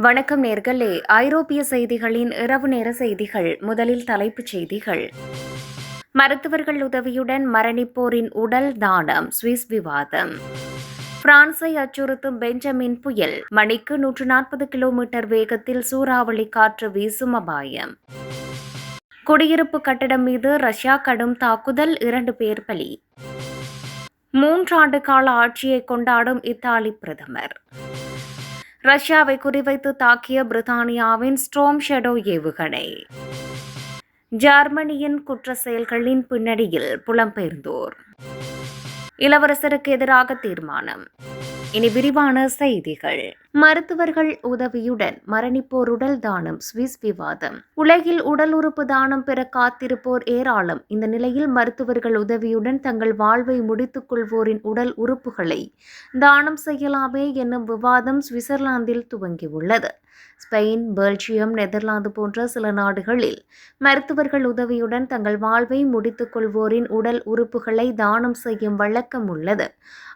வணக்கம் நேர்களே. ஐரோப்பிய செய்திகளின் இரவு நேர செய்திகள் முதலில் தலைப்புச் செய்திகள். மருத்துவர்கள் உதவியுடன் மரணிப்போரின் உடல் தானம் சுவிஸ் விவாதம். பிரான்சை அச்சுறுத்தும் பெஞ்சமின் புயல் மணிக்கு நூற்று நாற்பது கிலோமீட்டர் வேகத்தில் சூறாவளி காற்று வீசும் அபாயம். குடியிருப்பு கட்டடம் மீது ரஷ்யா கடும் தாக்குதல் இரண்டு பேர் பலி. மூன்றாண்டு கால ஆட்சியை கொண்டாடும் இத்தாலி பிரதமர். ரஷ்யாவை குறிவைத்து தாக்கிய பிரித்தானியாவின் ஸ்ட்ரோம் ஷெடோ ஏவுகணை. ஜெர்மனியின் குற்ற செயல்களின் பின்னணியில் புலம்பெயர்ந்தோர். இளவரசருக்கு எதிராக தீர்மானம். இனி விரிவான செய்திகள். மருத்துவர்கள் உதவியுடன் மரணிப்போர் உடல் தானம் சுவிஸ் விவாதம். உலகில் உடல் உறுப்பு தானம் பெற காத்திருப்போர் ஏராளம். இந்த நிலையில் மருத்துவர்கள் உதவியுடன் தங்கள் வாழ்வை முடித்துக் கொள்வோரின் உடல் உறுப்புகளை தானம் செய்யலாமே என்னும் விவாதம் சுவிட்சர்லாந்தில் துவங்கியுள்ளது. ஸ்பெயின் பெல்ஜியம் நெதர்லாந்து போன்ற சில நாடுகளில் மருத்துவர்கள் உதவியுடன் தங்கள் வாழ்வை முடித்துக் கொள்வோரின் உடல் உறுப்புகளை தானம் செய்யும் வழக்கம் உள்ளது.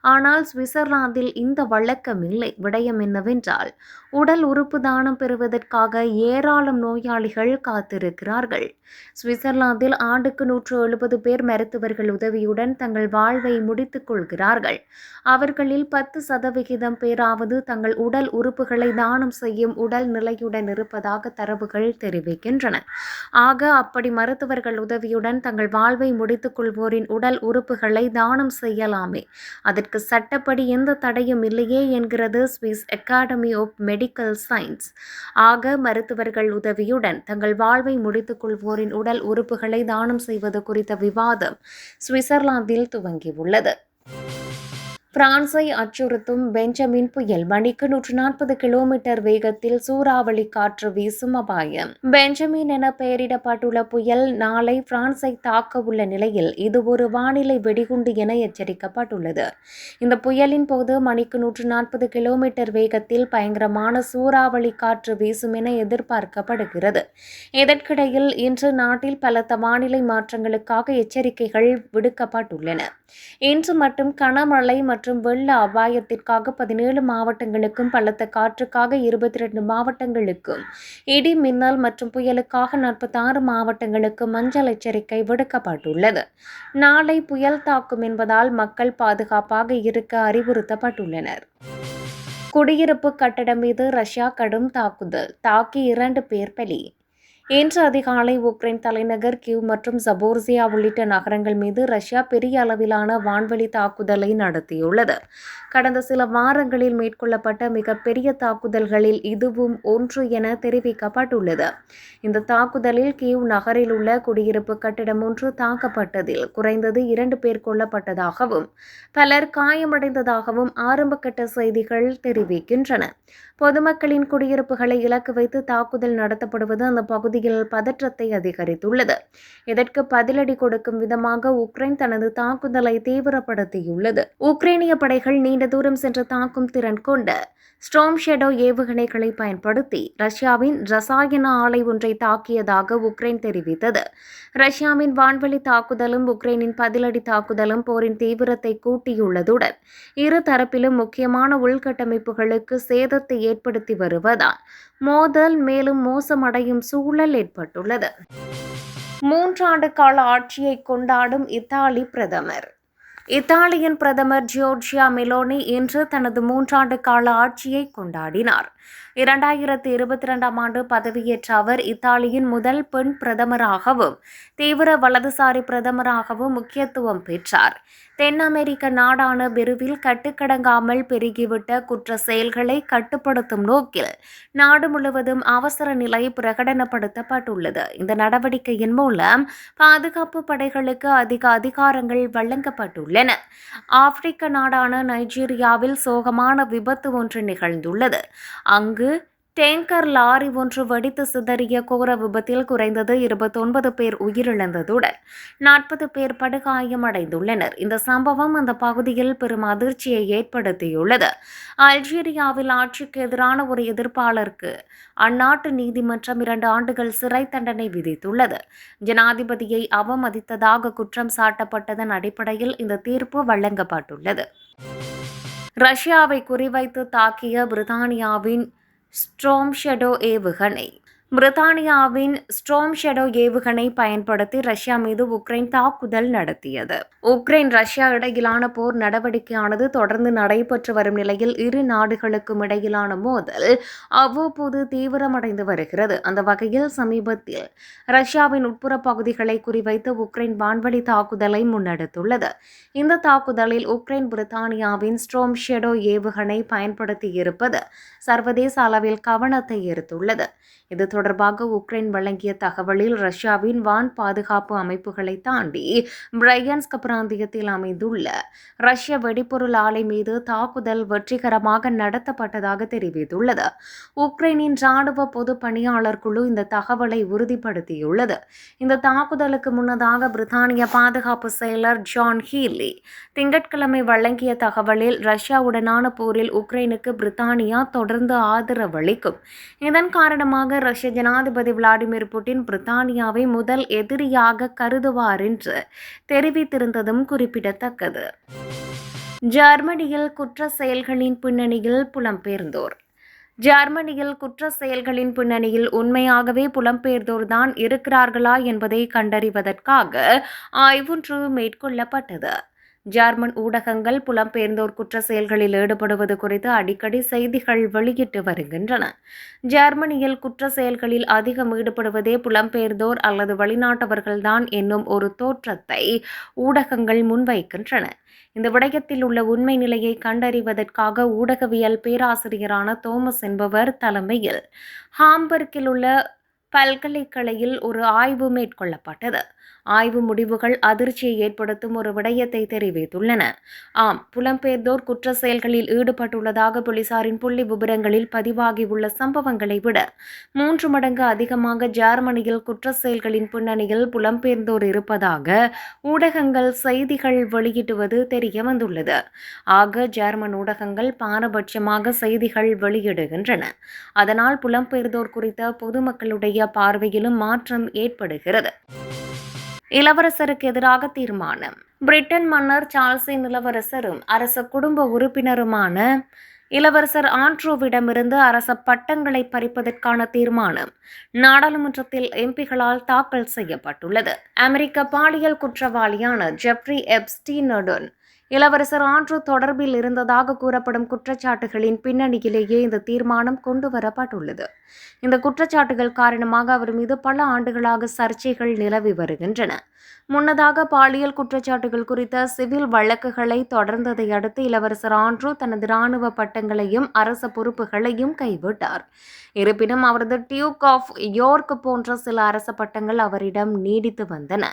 ஆனால் சுவிட்சர்லாந்தில் இந்த வழக்கம் இல்லை விடயம் என்னவென்றால் உடல் உறுப்பு தானம் பெறுவதற்காக ஏராளம் நோயாளிகள் காத்திருக்கிறார்கள். சுவிட்சர்லாந்தில் ஆண்டுக்கு நூற்று எழுபது பேர் மருத்துவர்கள் உதவியுடன் தங்கள் வாழ்வை முடித்துக் கொள்கிறார்கள். அவர்களில் பத்து சதவிகிதம் பேராவது தங்கள் உடல் உறுப்புகளை தானம் செய்யும் உடல் நிலையுடன் இருப்பதாக தரவுகள் தெரிவிக்கின்றன. ஆக அப்படி மருத்துவர்கள் உதவியுடன் தங்கள் வாழ்வை முடித்துக் கொள்வோரின் உடல் உறுப்புகளை தானம் செய்யலாமே. அதற்கு சட்டப்படி எந்த தடையும் இல்லையே என்கிறது Swiss academy of medical science. ஆக மருத்துவர்கள் உதவியுடன் தங்கள் வாழ்வை முடித்துக் கொள்வோரின் உடல் உறுப்புகளை தானம் செய்வது குறித்த விவாதம் சுவிட்சர்லாந்தில் துவங்கியுள்ளது. பிரான்ஸை அச்சுறுத்தும் பெஞ்சமின் புயல் மணிக்கு நூற்று நாற்பது கிலோமீட்டர் வேகத்தில் சூறாவளி காற்று வீசும் அபாயம். பெஞ்சமின் என பெயரிடப்பட்டுள்ள புயல் நாளை பிரான்ஸை தாக்க உள்ள நிலையில் இது ஒரு வானிலை வெடிகுண்டு என எச்சரிக்கப்பட்டுள்ளது. இந்த புயலின் போது மணிக்கு நூற்று நாற்பது கிலோமீட்டர் வேகத்தில் பயங்கரமான சூறாவளி காற்று வீசும் என எதிர்பார்க்கப்படுகிறது. இதற்கிடையில் இன்று நாட்டில் பலத்த வானிலை மாற்றங்களுக்காக எச்சரிக்கைகள் விடுக்கப்பட்டுள்ளன. இன்று மட்டும் கனமழை மற்றும் மற்றும் வெள்ள அபாயத்திற்காக பதினேழு மாவட்டங்களுக்கும் பலத்த காற்றுக்காக இருபத்தி ரெண்டு மாவட்டங்களுக்கும் இடி மின்னல் மற்றும் புயலுக்காக நாற்பத்தி ஆறு மாவட்டங்களுக்கும் மஞ்சள் எச்சரிக்கை விடுக்கப்பட்டுள்ளது. நாளை புயல் தாக்கும் என்பதால் மக்கள் பாதுகாப்பாக இருக்க அறிவுறுத்தப்பட்டுள்ளனர். குடியிருப்பு கட்டடம் மீது ரஷ்யா கடும் தாக்குதல் தாக்கி இரண்டு பேர் பலி. இன்று அதிகாலை உக்ரைன் தலைநகர் கிவ் மற்றும் சபோர்சியா உள்ளிட்ட நகரங்கள் மீது ரஷ்யா பெரிய அளவிலான வான்வெளி தாக்குதலை நடத்தியுள்ளது. கடந்த சில வாரங்களில் மேற்கொள்ளப்பட்ட மிகப்பெரிய தாக்குதல்களில் இதுவும் ஒன்று என தெரிவிக்கப்பட்டுள்ளது. இந்த தாக்குதலில் கிவ் நகரில் உள்ள குடியிருப்பு கட்டிடம் ஒன்று தாக்கப்பட்டதில் குறைந்தது இரண்டு பேர் கொல்லப்பட்டதாகவும் பலர் காயமடைந்ததாகவும் ஆரம்பகட்ட செய்திகள் தெரிவிக்கின்றன. பொதுமக்களின் குடியிருப்புகளை இலக்கு வைத்து தாக்குதல் நடத்தப்படுவது அந்த பகுதி பகுதியில் பதற்றத்தை அதிகரித்துள்ளது. இதற்கு பதிலடி கொடுக்கும் விதமாக உக்ரைன் தனது தாக்குதலை தீவிரப்படுத்தியுள்ளது. உக்ரைனிய படைகள் நீண்ட தூரம் சென்று தாக்கும் திறன் கொண்ட ஸ்ட்ரோம் ஷெடோ ஏவுகணைகளை பயன்படுத்தி ரஷ்யாவின் ரசாயன ஆலை ஒன்றை தாக்கியதாக உக்ரைன் தெரிவித்தது. ரஷ்யாவின் வான்வெளி தாக்குதலும் உக்ரைனின் பதிலடி தாக்குதலும் போரின் தீவிரத்தை கூட்டியுள்ளதுடன் இரு தரப்பிலும் முக்கியமான உள்கட்டமைப்புகளுக்கு சேதத்தை ஏற்படுத்தி வருவதால் மோதல் மேலும் மோசமடையும் சூழல் ஏற்பட்டுள்ளது. மூன்றாண்டு கால ஆட்சியை கொண்டாடும் இத்தாலி பிரதமர். இத்தாலியின் பிரதமர் ஜியோர்ஜியா மெலோனி இன்று தனது மூன்றாண்டு கால ஆட்சியை கொண்டாடினார். இரண்டாயிரத்தி இருபத்தி ரெண்டாம் ஆண்டு பதவியேற்ற அவர் இத்தாலியின் முதல் பெண் பிரதமராகவும் தீவிர வலதுசாரி பிரதமராகவும் முக்கியத்துவம் பெற்றார். தென் அமெரிக்க நாடான பெருவில் கட்டுக்கடங்காமல் பெருகிவிட்ட குற்ற செயல்களை கட்டுப்படுத்தும் நோக்கில் நாடு முழுவதும் அவசர நிலை பிரகடனப்படுத்தப்பட்டுள்ளது. இந்த நடவடிக்கையின் மூலம் பாதுகாப்பு படைகளுக்கு அதிக அதிகாரங்கள் வழங்கப்பட்டுள்ளன. ஆப்பிரிக்க நாடான நைஜீரியாவில் சோகமான விபத்து ஒன்று நிகழ்ந்துள்ளது. அங்கு டேங்கர் லாரி ஒன்று வெடித்து சிதறிய கோர விபத்தில் குறைந்தது இருபத்தொன்பது பேர் உயிரிழந்ததுடன் நாற்பது பேர் படுகாயமடைந்துள்ளனர் இந்த சம்பவம் அந்த பகுதியில் பெரும் அதிர்ச்சியை ஏற்படுத்தியுள்ளது. அல்ஜீரியாவில் ஆட்சிக்கு எதிரான ஒரு எதிர்ப்பாளருக்கு அந்நாட்டு நீதிமன்றம் இரண்டு ஆண்டுகள் சிறை தண்டனை விதித்துள்ளது. ஜனாதிபதியை அவமதித்ததாக குற்றம் சாட்டப்பட்டதன் அடிப்படையில் இந்த தீர்ப்பு வழங்கப்பட்டுள்ளது. ரஷ்யாவை குறிவைத்து தாக்கிய பிரித்தானியாவின் ஸ்ட்ரோம்ஷெடோ ஏவுகணை. பிரித்தானியாவின் ஸ்ட்ரோம் ஷெடோ ஏவுகணை பயன்படுத்தி ரஷ்யா மீது உக்ரைன் தாக்குதல் நடத்தியது. உக்ரைன் ரஷ்யா இடையிலான போர் நடவடிக்கையானது தொடர்ந்து நடைபெற்று வரும் நிலையில் இரு நாடுகளுக்கும் இடையிலான மோதல் அவ்வப்போது தீவிரமடைந்து வருகிறது. அந்த வகையில் சமீபத்தில் ரஷ்யாவின் உட்புற பகுதிகளை குறிவைத்து உக்ரைன் வான்வழி தாக்குதலை முன்னெடுத்துள்ளது. இந்த தாக்குதலில் உக்ரைன் பிரித்தானியாவின் ஸ்ட்ரோம் ஷெடோ ஏவுகணை பயன்படுத்தியிருப்பது சர்வதேச அளவில் கவனத்தை ஈர்த்துள்ளது. இது தொடர்பாக உக்ரைன் வழங்கிய தகவலில் ரஷ்யாவின் வான் பாதுகாப்பு அமைப்புகளை தாண்டி பிரையன்ஸ்க் பிராந்தியத்தில் அமைந்துள்ள ரஷ்ய வெடிபொருள் ஆலை மீது தாக்குதல் வெற்றிகரமாக நடத்தப்பட்டதாக தெரிவித்துள்ளது. உக்ரைனின் ராணுவ பொது பணியாளர் குழு இந்த தகவலை உறுதிப்படுத்தியுள்ளது. இந்த தாக்குதலுக்கு முன்னதாக பிரித்தானிய பாதுகாப்பு செயலர் ஜான் ஹீலி திங்கட்கிழமை வழங்கிய தகவலில் ரஷ்யாவுடனான போரில் உக்ரைனுக்கு பிரித்தானியா தொடர்ந்து ஆதரவளிக்கும் இதன் காரணமாக ரஷ்ய ஜனாதிபதி விளாடிமிர் புட்டின் பிரித்தானியாவை முதல் எதிரியாக கருதுவார் என்று தெரிவித்திருந்ததும் குறிப்பிடத்தக்கது. ஜெர்மனியில் குற்ற செயல்களின் பின்னணியில் புலம்பெயர்ந்தோர். ஜெர்மனியில் குற்ற செயல்களின் பின்னணியில் உண்மையாகவே புலம்பெயர்ந்தோர்தான் இருக்கிறார்களா என்பதை கண்டறிவதற்காக ஆய்வொன்று மேற்கொள்ளப்பட்டது. ஜெர்மன் ஊடகங்கள் புலம்பெயர்ந்தோர் குற்ற செயல்களில் ஈடுபடுவது குறித்து அடிக்கடி செய்திகள் வெளியிட்டு வருகின்றன. ஜெர்மனியில் குற்ற செயல்களில் அதிகம் ஈடுபடுவதே புலம்பெயர்ந்தோர் அல்லது வெளிநாட்டவர்கள்தான் என்னும் ஒரு தோற்றத்தை ஊடகங்கள் முன்வைக்கின்றன. இந்த விடயத்தில் உள்ள உண்மை நிலையை கண்டறிவதற்காக ஊடகவியல் பேராசிரியரான தோமஸ் என்பவர் தலைமையில் ஹாம்பர்க்கில் உள்ள பல்கலைக்கழகில் ஒரு ஆய்வு மேற்கொள்ளப்பட்டது. ஆய்வு முடிவுகள் அதிர்ச்சியை ஏற்படுத்தும் ஒரு விடயத்தை தெரிவித்துள்ளன. ஆம் புலம்பெயர்ந்தோர் குற்ற செயல்களில் ஈடுபட்டுள்ளதாக போலீசாரின் புள்ளி விபரங்களில் பதிவாகியுள்ள சம்பவங்களை விட மூன்று மடங்கு அதிகமாக ஜெர்மனியில் குற்ற செயல்களின் பின்னணியில் புலம்பெயர்ந்தோர் இருப்பதாக ஊடகங்கள் செய்திகள் வெளியிடுவது தெரிய வந்துள்ளது ஆக ஜெர்மன் ஊடகங்கள் பாரபட்சமாக செய்திகள் வெளியிடுகின்றன. அதனால் புலம்பெயர்ந்தோர் குறித்த பொதுமக்களுடைய பார்வையிலும் மாற்றம் ஏற்படுகிறது. இளவரசருக்கு எதிராக தீர்மானம். பிரிட்டன் மன்னர் சார்ல்ஸின் இளவரசரும் அரச குடும்ப உறுப்பினருமான இளவரசர் ஆண்ட்ரோவிடமிருந்து அரச பட்டங்களை பறிப்பதற்கான தீர்மானம் நாடாளுமன்றத்தில் எம்பிகளால் தாக்கல் செய்யப்பட்டுள்ளது. அமெரிக்க பாலியல் குற்றவாளியான ஜெப்ரி எப்ஸ்டீனுடன் இளவரசர் ஆண்ட்ரூ தொடர்பில் இருந்ததாக கூறப்படும் குற்றச்சாட்டுகளின் பின்னணியிலேயே இந்த தீர்மானம் கொண்டு வரப்பட்டுள்ளது. இந்த குற்றச்சாட்டுகள் காரணமாக அவர் மீது பல ஆண்டுகளாக சர்ச்சைகள் நிலவி வருகின்றன. முன்னதாக பாலியல் குற்றச்சாட்டுகள் குறித்த சிவில் வழக்குகளை தொடர்ந்ததை அடுத்து இளவரசர் ஆண்ட்ரூ தனது இராணுவ பட்டங்களையும் அரச பொறுப்புகளையும் கைவிட்டார். இருப்பினும் அவரது டியூக் ஆஃப் யோர்க் போன்ற சில அரச பட்டங்கள் அவரிடம் நீடித்து வந்தன.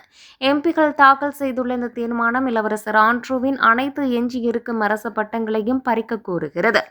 எம்பிகள் தாக்கல் செய்துள்ள இந்த தீர்மானம் இளவரசர் ஆண்ட்ரூவின் அனைத்து எஞ்சியிருக்கும் அரச பட்டங்களையும் பறிக்க கூறுகிறது